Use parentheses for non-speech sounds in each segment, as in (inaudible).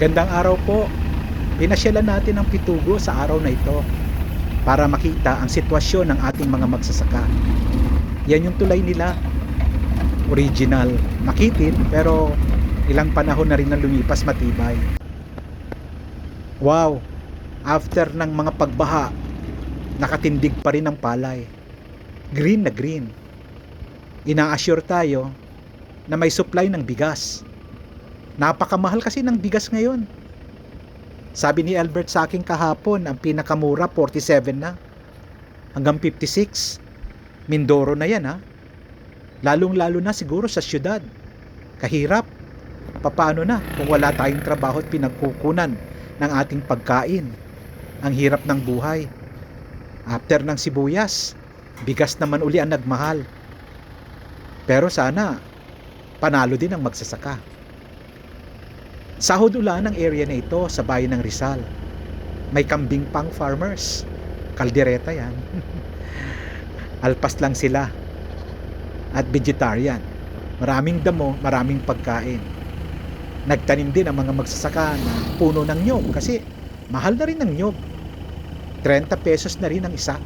Gandang araw po. Pinasyalan natin ang Pitugo sa araw na ito para makita ang sitwasyon ng ating mga magsasaka. Yan yung tulay nila. Original. Makitin pero ilang panahon na rin na lumipas matibay. Wow! After ng mga pagbaha, nakatindig pa rin ang palay. Green na green. Ina-assure tayo na may supply ng bigas. Napakamahal kasi ng bigas ngayon. Sabi ni Albert sa akin kahapon, ang pinakamura 47 na. Hanggang 56. Mindoro na yan ha. Lalong-lalo na siguro sa syudad. Kahirap. Paano na kung wala tayong trabaho at pinagkukunan ng ating pagkain? Ang hirap ng buhay. After ng sibuyas, bigas naman uli ang nagmahal. Pero sana, panalo din ang magsasaka. Sahod ulan ang area na ito sa bayan ng Rizal. May kambing pang farmers. Kaldereta yan. (laughs) Alpas lang sila. At vegetarian. Maraming damo, maraming pagkain. Nagtanim din ang mga magsasaka ng puno ng nyog kasi mahal na rin ang nyog. 30 pesos na rin ang isa.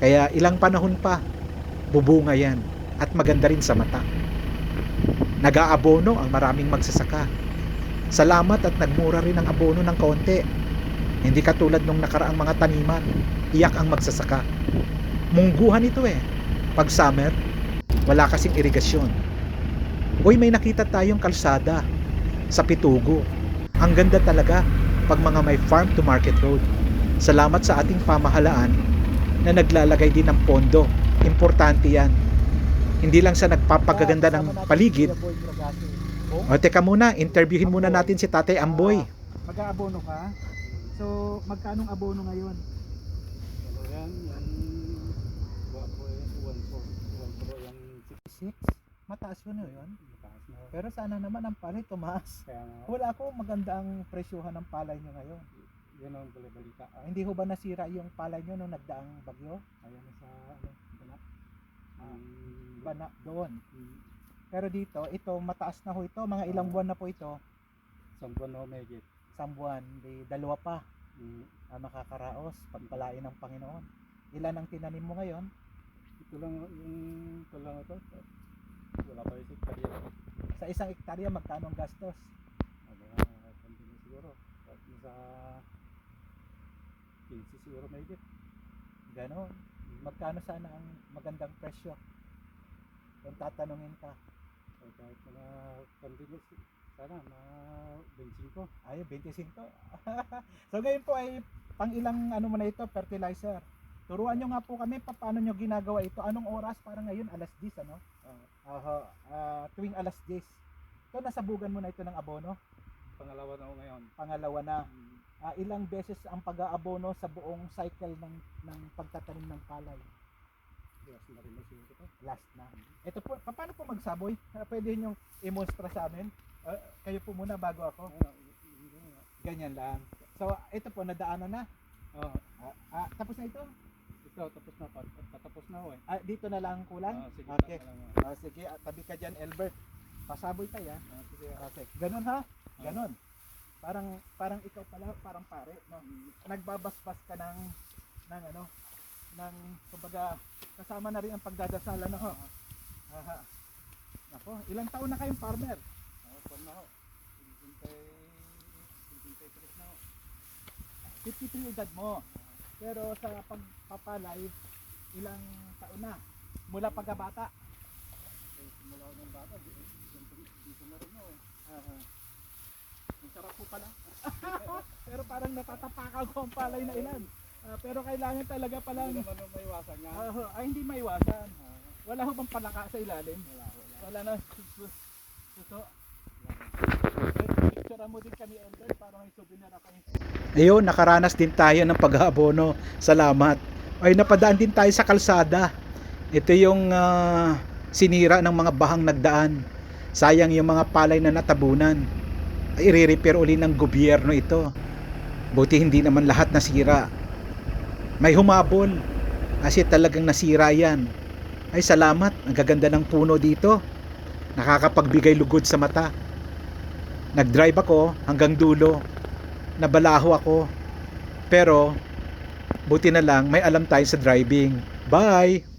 Kaya ilang panahon pa, bubunga yan at maganda rin sa mata. Nag-aabono ang maraming magsasaka. Salamat at nagmura rin ang abono ng konti. Hindi katulad nung nakaraang mga taniman, iyak ang magsasaka. Mungguhan ito eh. Pag summer, wala kasing irigasyon. Uy, may nakita tayong kalsada sa Pitugo. Ang ganda talaga pag mga may farm to market road. Salamat sa ating pamahalaan na naglalagay din ng pondo. Importante yan. Hindi lang sa nagpapagaganda ng paligid. O teka muna, interviewin muna natin si Tatay Amboy. Mag-aabono ka? So, magkanong abono ngayon? Ano yan? Yan... Buwa po yan. Uwan po. Uwan po yan. 6? Mataas yun eh, yun. Mataas na. Pero sana naman ang palay tumaas. Kaya nga. Wala ako maganda ang presyuhan ng palay nyo ngayon. Yan ang balibalita. Ah, hindi ho ba nasira yung palay nyo nung nagdaang bagyo? Ayan sa ano. Banak. Ah, Bana doon. Pero dito, ito mataas na ho ito. Mga ilang Ah. buwan na po ito. Isang buwan na humigit. Isang buwan. Di, dalawa pa Mm, ah, makakaraos. Pagpalain ng Panginoon. Ilan ang tinanim mo ngayon? Ito lang yung ito lang ito. Wala pa yung kaya. Sa isang ektarya, magkano ang gastos? Ano nga, kandila siguro. At Nasa 15 siguro mahigit. Ganon. Magkano sana ang magandang presyo? Kung tatanungin ka. O kahit mga kandila sana mga 25. Ay, 25. (laughs) so ngayon po ay pang ilang ano mo na ito, fertilizer. Turuan nyo nga po kami pa- paano nyo ginagawa ito. Anong oras? Para ngayon, alas 10, ano? Aha, ah, tuwing alas 10. So, nasabugan mo na ito ng abono. Pangalawa na ngayon. Pangalawa na. Mm, Ah, ilang beses ang pag-aabono sa buong cycle ng, ng pagtatanim ng palay? Yes, na rin siguro ito. Last na. Ito po, pa- paano po magsaboy? Ah, Pwede nyo i-monstra sa amin? Ah, kayo po muna bago ako. Ganyan lang. So, ito po, nadaanan na. Ah, Ah, ah, tapos na ito? ito, tapos na. Pat, patapos na ako eh. Ah, dito na lang ang kulang? Ah, sige, Okay. lang, ah. Sige, ah, tabi ka dyan, Albert. Pasaboy tayo, ah. Ah, sige. ah. Okay. Ganun ha? Ganun. Parang parang ikaw pala, parang pare, no? Nagbabasbas ka ng ng ano, ng kumbaga kasama na rin ang pagdadasal ano ho. Aha. Ako, ilang taon na kayong farmer? Ah, kwan na ako. Hintay tres na ako. 53 edad mo. Pero sa pagpapalay, ilang taon na? Mula pagkabata. Eh, ako ng bata, di- dito, na rin ako eh. Aha. Ang sarap po pala. (laughs) Pero parang natatapakan ko ang palay na ilan. Ah, pero kailangan talaga palang Hindi naman ang maiwasan nga. Ah, ay hindi maiwasan. Wala ho bang palaka sa ilalim? Wala, wala. Wala na. Suso. Suso. Picture mo din kami Elder para may souvenir ako. Ayun, nakaranas din tayo ng pag-aabono. Salamat. Ay, napadaan din tayo sa kalsada. Ito yung ah, sinira ng mga bahang nagdaan. Sayang yung mga palay na natabunan. Ay, i-repair uli ng gobyerno ito. Buti hindi naman lahat nasira. May humabol. Kasi talagang nasira yan. Ay, salamat. Ang gaganda ng puno dito. Nakakapagbigay lugod sa mata. Nag-drive ako hanggang dulo. Nabalaho ako. Pero, buti na lang may alam tayo sa driving. Bye!